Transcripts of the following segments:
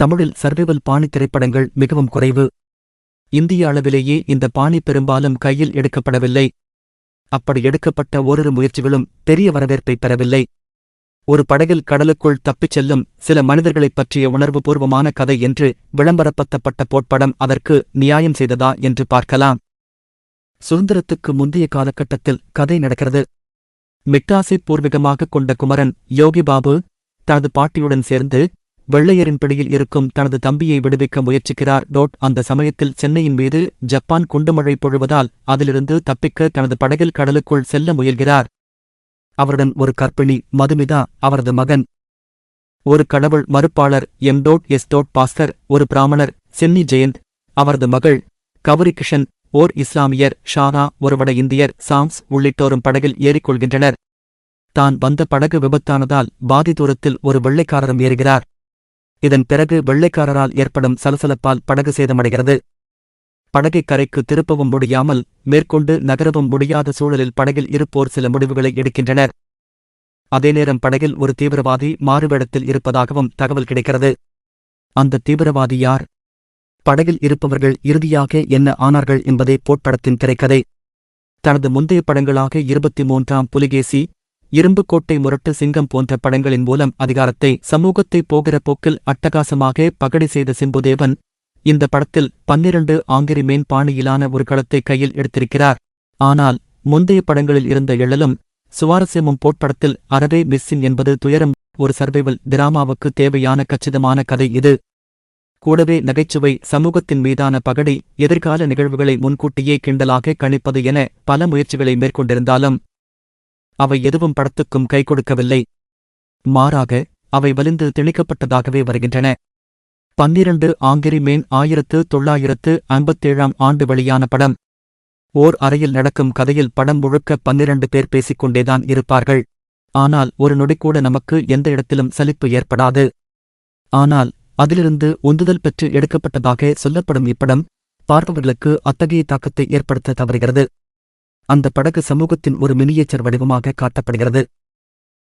தமிழில் சர்வைவல் பாணி திரைப்படங்கள் மிகவும் குறைவு. இந்திய அளவிலேயே இந்த பாணி பெரும்பாலும் கையில் எடுக்கப்படவில்லை. அப்படி எடுக்கப்பட்ட ஓரிரு முயற்சிகளும் பெரிய வரவேற்பை பெறவில்லை. ஒரு படகில் கடலுக்குள் தப்பிச் செல்லும் சில மனிதர்களைப் பற்றிய உணர்வுபூர்வமான கதை என்று விளம்பரப்படுத்தப்பட்ட போட்படம் அதற்கு நியாயம் செய்ததா என்று பார்க்கலாம். சுதந்திரத்துக்கு முந்தைய காலகட்டத்தில் கதை நடக்கிறது. மிட்டாசை பூர்வீகமாக கொண்ட குமரன் யோகி பாபு தனது பாட்டியுடன் சேர்ந்து வெள்ளையரின் பிடியில் இருக்கும் தனது தம்பியை விடுவிக்க முயற்சிக்கிறார். டோட் அந்த சமயத்தில் சென்னையின் மீது ஜப்பான் குண்டுமழை பொழுவதால் அதிலிருந்து தப்பிக்க தனது படகில் கடலுக்குள் செல்ல முயல்கிறார். அவருடன் ஒரு கர்ப்பிணி மதுமிதா அவரது மகன். ஒரு கடவுள் மறுப்பாளர் M. Dot S. Dot Bhaskar ஒரு பிராமணர் சென்னி ஜெயந்த் அவரது மகள் கவுரி கிஷன் ஓர் இஸ்லாமியர் ஷாரா ஒரு வட இந்தியர் சாம்ஸ் உள்ளிட்டோரும் படகில் ஏறிக்கொள்கின்றனர். தான் வந்த படகு விபத்தானதால் பாதி தூரத்தில் ஒரு வெள்ளைக்காரரும் ஏறுகிறார். இதன் பிறகு வெள்ளைக்காரரால் ஏற்படும் சலசலப்பால் படகு சேதமடைகிறது. படகை கரைக்கு திருப்பவும் முடியாமல் மேற்கொண்டு நகரவும் முடியாத சூழலில் படகில் இருப்போர் சில முடிவுகளை எடுக்கின்றனர். அதே நேரம் படகில் ஒரு தீவிரவாதி மாறுவேடத்தில் இருப்பதாகவும் தகவல் கிடைக்கிறது. அந்த தீவிரவாதி யார்? படகில் இருப்பவர்கள் இறுதியாக என்ன ஆனார்கள் என்பதே போட்படத்தின் திரைக்கதை. தனது முந்தைய படங்களாக இருபத்தி மூன்றாம் புலிகேசி இரும்புக்கோட்டை முரட்டு சிங்கம் போன்ற படங்களின் மூலம் அதிகாரத்தை சமூகத்தை போகிற போக்கில் அட்டகாசமாக பகடி செய்த சிம்புதேவன் இந்த படத்தில் பன்னிரண்டு ஆங்கிரி மேன் பாணியிலான ஒரு களத்தை கையில் எடுத்திருக்கிறார். ஆனால் முந்தைய படங்களில் இருந்த எழலும் சுவாரஸ்யமும் போட்படத்தில் அறவே மிஸ்ஸின் என்பது துயரம் ஒரு சர்வைவல் டிராமாவுக்கு தேவையான கச்சிதமான கதை இது. கூடவே நகைச்சுவை சமூகத்தின் மீதான பகடி எதிர்கால நிகழ்வுகளை முன்கூட்டியே கிண்டலாக கணிப்பது என பல முயற்சிகளை மேற்கொண்டிருந்தாலும் அவை எதுவும் படத்துக்கும் கை கொடுக்கவில்லை. மாறாக அவை வலிந்து திணிக்கப்பட்டதாகவே வருகின்றன. பன்னிரண்டு ஆங்கிரி மேன் ஆயிரத்து தொள்ளாயிரத்து ஐம்பத்தேழாம் ஆண்டு வெளியான படம். ஓர் அறையில் நடக்கும் கதையில் படம் முழுக்க பன்னிரண்டு பேர் பேசிக்கொண்டேதான் இருப்பார்கள். ஆனால் ஒரு நொடிக்கூட நமக்கு எந்த இடத்திலும் சலிப்பு ஏற்படாது. ஆனால் அதிலிருந்து உந்துதல் பெற்று எடுக்கப்பட்டதாக சொல்லப்படும் இப்படம் பார்ப்பவர்களுக்கு அத்தகைய தாக்கத்தை ஏற்படுத்த தவறுகிறது. அந்த படகு சமூகத்தின் ஒரு மினியேச்சர் வடிவமாக காட்டப்படுகிறது.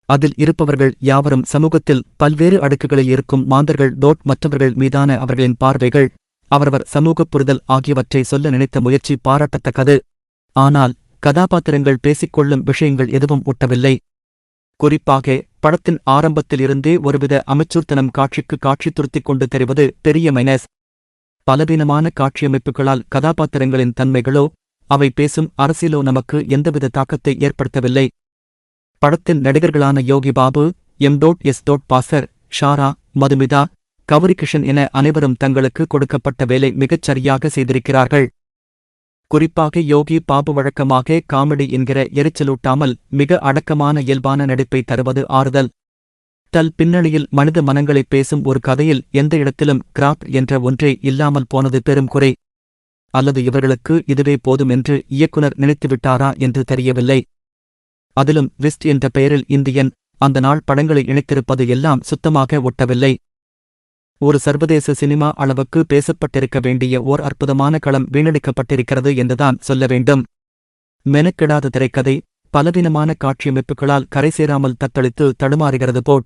அதில் இருப்பவர்கள் யாவரும் சமூகத்தில் பல்வேறு அடுக்குகளில் இருக்கும் மாந்தர்கள் டோட் மற்றவர்கள் மீதான அவர்களின் பார்வைகள் அவரவர் சமூக புரிதல் ஆகியவற்றை சொல்ல நினைத்த முயற்சி பாராட்டத்தக்கது. ஆனால் கதாபாத்திரங்கள் பேசிக்கொள்ளும் விஷயங்கள் எதுவும் ஒட்டவில்லை. குறிப்பாக படத்தின் ஆரம்பத்தில் இருந்தே ஒருவித அமைச்சூர்த்தனம் காட்சிக்கு காட்சி துருத்திக் கொண்டு தெரிவது பெரிய மைனஸ். பலவீனமான காட்சியமைப்புகளால் கதாபாத்திரங்களின் தன்மைகளோ அவை பேசும் அரசியலோ நமக்கு எந்தவித தாக்கத்தை ஏற்படுத்தவில்லை. படத்தின் நடிகர்களான Yogi Babu M dot S dot pastor Shara Madhumitha Gouri Kishan என அனைவரும் தங்களுக்கு கொடுக்கப்பட்ட வேலை மிகச் சரியாக செய்திருக்கிறார்கள். குறிப்பாக யோகி பாபு வழக்கமாக காமெடி என்கிற எரிச்சலூட்டாமல் மிக அடக்கமான இயல்பான நடிப்பை தருவது ஆறுதல். தல் பின்னணியில் மனித மனங்களைப் பேசும் ஒரு கதையில் எந்த இடத்திலும் கிராப் என்ற ஒன்றே இல்லாமல் போனது பெரும் குறை. அல்லது இவர்களுக்கு இதுவே போதும் என்று இயக்குனர் நினைத்துவிட்டாரா என்று தெரியவில்லை. அதிலும் விஸ்ட் என்ற பெயரில் இந்தியன் அந்த நாள் படங்களை இணைத்திருப்பது எல்லாம் சுத்தமாக ஒட்டவில்லை. ஒரு சர்வதேச சினிமா அளவுக்கு பேசப்பட்டிருக்க வேண்டிய ஓர் அற்புதமான களம் வீணடிக்கப்பட்டிருக்கிறது என்றுதான் சொல்ல வேண்டும். மெனக்கெடாத திரைக்கதை பலவீனமான காட்சியமைப்புகளால் கரை சேராமல் தத்தளித்து தடுமாறுகிறது போட்